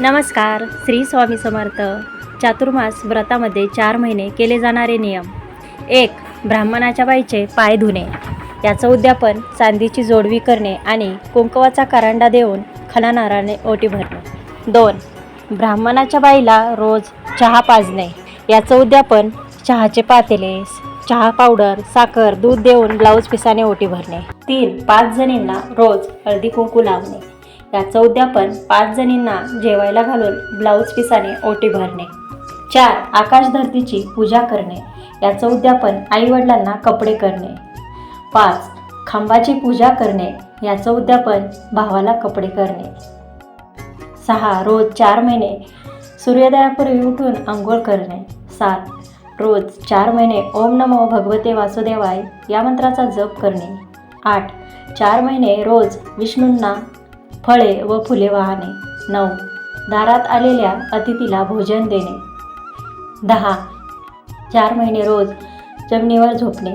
नमस्कार श्री स्वामी समर्थ. चातुर्मास व्रतामध्ये चार महिने केले जाणारे नियम. एक ब्राह्मणाच्या बाईचे पाय धुणे. याचं उद्यापन चांदीची जोडवी करणे आणि कुंकवाचा करांडा देऊन खणानाराने ओटी भरणे. दोन ब्राह्मणाच्या बाईला रोज चहा पाजणे. याचं उद्यापन चहाचे पातेले चहा पावडर साखर दूध देऊन ब्लाऊज पिसाने ओटी भरणे. तीन पाच जणींना रोज हळदी कुंकू लावणे. याचं उद्यापन पाच जणींना जेवायला घालून ब्लाऊज पिसाने ओटी भरणे. चार आकाश धरतीची पूजा करणे. याचं उद्यापन आईवडिलांना कपडे करणे. पाच खांबाची पूजा करणे. याचं उद्यापन भावाला कपडे करणे. सहा रोज चार महिने सूर्योदयापूर्वी उठून आंघोळ करणे. सात रोज चार महिने ओम नमो भगवते वासुदेवाय या मंत्राचा जप करणे. आठ चार महिने रोज विष्णूंना फळे व फुले वाहणे. नऊ. दारात आलेल्या अतिथीला भोजन देणे. दहा. चार महिने रोज जमिनीवर झोपणे.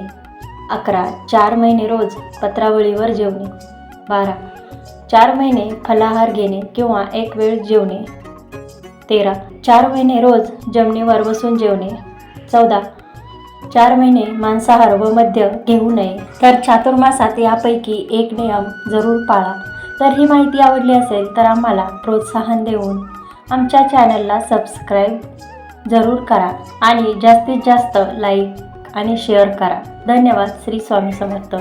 अकरा. चार महिने रोज पत्रावळीवर जेवणे. बारा. चार महिने फलाहार घेणे किंवा एक वेळ जेवणे. तेरा. चार महिने रोज जमिनीवर बसून जेवणे. चौदा. चार महिने मांसाहार व मद्य घेऊ नये. तर चातुर्मासात यापैकी एक नियम जरूर पाळा. जर ही माहिती आवडली असेल तर आम्हाला प्रोत्साहन देऊन आमच्या चॅनलला सबस्क्राईब जरूर करा आणि जास्तीत जास्त लाईक आणि शेअर करा. धन्यवाद श्री स्वामी समर्थ.